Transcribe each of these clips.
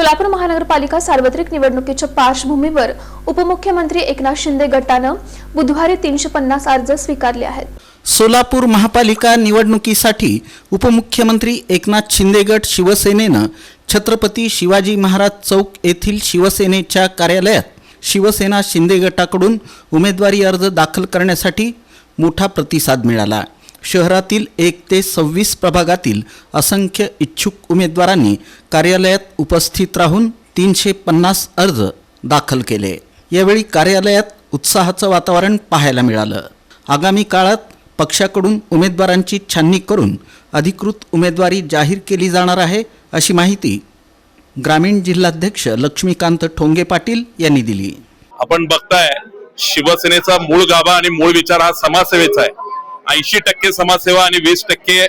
सोलापूर महानगरपालिका सार्वत्रिक निवडणुकीच्या पार्श्वभूमीवर उपमुख्यमंत्री एकनाथ शिंदे गटानं बुधवारी तीनशे पन्नास अर्ज स्वीकारले आहेत. सोलापूर महापालिका निवडणुकीसाठी उपमुख्यमंत्री एकनाथ शिंदे गट शिवसेनेनं छत्रपती शिवाजी महाराज चौक येथील शिवसेनेच्या कार्यालयात शिवसेना शिंदे गटाकडून उमेदवारी अर्ज दाखल करण्यासाठी मोठा प्रतिसाद मिळाला. शहरातील एक ते सव्वीस प्रभागातील असंख्य इच्छुक उमेदवारांनी कार्यालयात उपस्थित राहून तीनशे पन्नास अर्ज दाखल केले. यावेळी कार्यालयात उत्साहाचं वातावरण पाहायला मिळालं. आगामी काळात पक्षाकडून उमेदवारांची छाननी करून अधिकृत उमेदवारी जाहीर केली जाणार आहे अशी माहिती ग्रामीण जिल्हाध्यक्ष लक्ष्मीकांत ठोंगे पाटील यांनी दिली. आपण बघताय शिवसेनेचा मूळ गाभा आणि मूळ विचार हा समाजसेवेचा आहे. ऐंशी टक्के समाजसेवा आणि वीस टक्के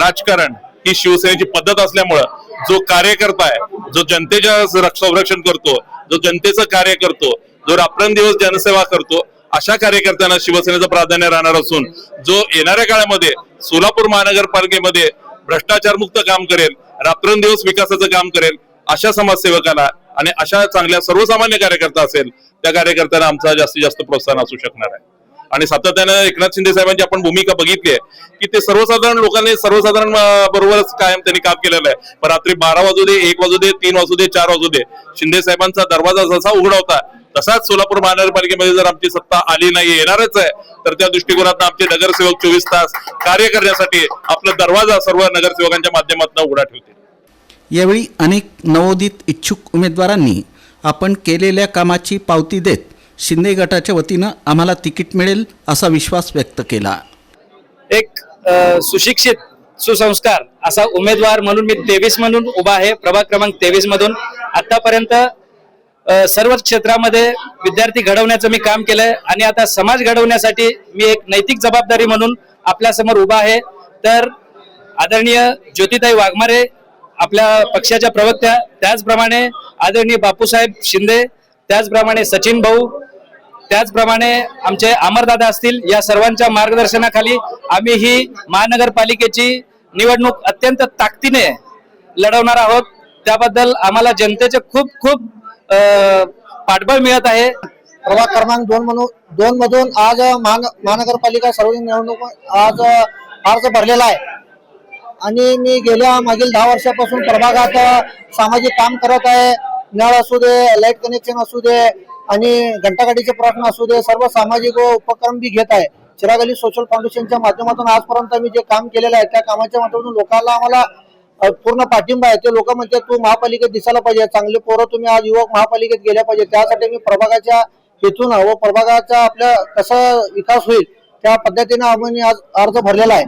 राजकारण ही शिवसेनेची पद्धत असल्यामुळं जो कार्यकर्ता आहे जो जनतेच्या संरक्षण करतो जो जनतेचं कार्य करतो जो रात्रंदिवस जनसेवा करतो अशा कार्यकर्त्यांना शिवसेनेचं प्राधान्य राहणार असून जो येणाऱ्या काळामध्ये सोलापूर महानगरपालिकेमध्ये भ्रष्टाचार मुक्त काम करेल रात्रंदिवस विकासाचं काम करेल अशा समाजसेवकाला आणि अशा चांगल्या सर्वसामान्य कार्यकर्ता असेल त्या कार्यकर्त्यांना आमचा जास्तीत जास्त प्रोत्साहन असू शकणार आहे. आणि सातत्यानं एकनाथ शिंदे साहेबांची आपण भूमिका बघितली आहे की ते सर्वसाधारण लोकांनी सर्वसाधारण बरोबरच कायम त्यांनी काम केलेलं आहे. पण रात्री बारा वाजू दे एक वाजू दे तीन वाजू दे चार वाजू दे शिंदे साहेबांचा दरवाजा जसा उघडा होता तसाच सोलापूर महानगरपालिकेमध्ये जर आमची सत्ता आली नाही येणारच आहे तर त्या दृष्टिकोनातून आमचे नगरसेवक चोवीस तास कार्य करण्यासाठी आपला दरवाजा सर्व नगरसेवकांच्या माध्यमातून उघडा ठेवतील. यावेळी अनेक नवोदित इच्छुक उमेदवारांनी आपण केलेल्या कामाची पावती देत शिंदे गटाच्या वतीनं आम्हाला तिकीट मिळेल असा विश्वास व्यक्त केला. एक सुशिक्षित सुसंस्कार असा उमेदवार म्हणून मी तेवीस म्हणून उभा आहे. प्रभाग क्रमांक तेवीस मधून. आतापर्यंत सर्व क्षेत्रामध्ये विद्यार्थी घडवण्याचं मी काम केलंय आणि आता समाज घडवण्यासाठी मी एक नैतिक जबाबदारी म्हणून आपल्यासमोर उभा आहे. तर आदरणीय ज्योतिताई वाघमारे आपल्या पक्षाच्या प्रवक्त्या त्याचप्रमाणे आदरणीय बापूसाहेब शिंदे त्याचप्रमाणे सचिन भाऊ त्याचप्रमाणे आमचे अमरदादा असतील या सर्वांच्या मार्गदर्शनाखाली आम्ही ही महानगरपालिकेची निवडणूक अत्यंत ताकदीने लढवणार आहोत. त्याबद्दल आम्हाला जनतेचे खूप खूप पाठबळ मिळत आहे. प्रभाग क्रमांक दोन म्हणून दोन मधून आज महान- महानगरपालिका सार्वजनिक निवडणूक आज अर्ज भरलेला आहे. आणि मी गेल्या मागील दहा वर्षापासून प्रभागात सामाजिक काम करत आहे. नळ असू दे लाइट कनेक्शन असू दे आणि घंटागाडीचे प्रश्न असू दे सर्व सामाजिक उपक्रम बी घेत आहे. चिराग अली सोशल फाउंडेशनच्या माध्यमातून आजपर्यंत आम्ही जे काम केलेलं आहे त्या कामाच्या माध्यमातून लोकांना आम्हाला पूर्ण पाठिंबा आहे. ते लोक म्हणतात तू महापालिकेत दिसायला पाहिजे चांगले पोरं तुम्ही आज युवक महापालिकेत गेल्या पाहिजे. त्यासाठी मी प्रभागाच्या हेतून व प्रभागाचा आपल्या कसा विकास होईल त्या पद्धतीने आम्ही आज अर्ज भरलेला आहे.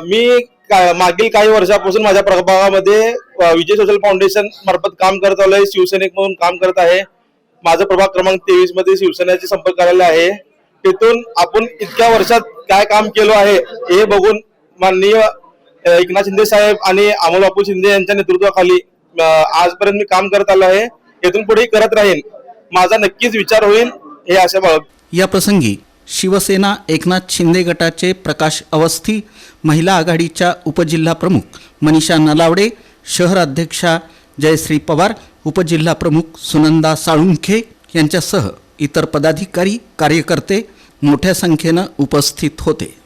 मी मागील काही वर्षापासून माझ्या प्रभागामध्ये विजय सोशल फाउंडेशन मार्फत काम करत आलोय शिवसैनिक म्हणून काम करत आहे. माझं प्रभाग क्रमांक तेवीसमध्ये शिवसेनेचे संपर्क कार्यालय आहे. तिथून आपण इतक्या वर्षात काय काम केलं आहे हे बघून माननीय एकनाथ शिंदे साहेब आणि अमोल बापू शिंदे यांच्या नेतृत्वाखाली आजपर्यंत मी काम करत आलो आहे. इथून पुढेही करत राहीन. माझा नक्कीच विचार होईल हे अशा बाबत या प्रसंगी शिवसेना एकनाथ शिंदे गटाचे प्रकाश अवस्थी महिला आघाडीच्या उपजिल्हा प्रमुख मनीषा नलावडे शहराध्यक्षा जयश्री पवार उपजिल्हा प्रमुख सुनंदा साळुंखे यांच्यासह इतर पदाधिकारी कार्यकर्ते मोठ्या संख्येनं उपस्थित होते.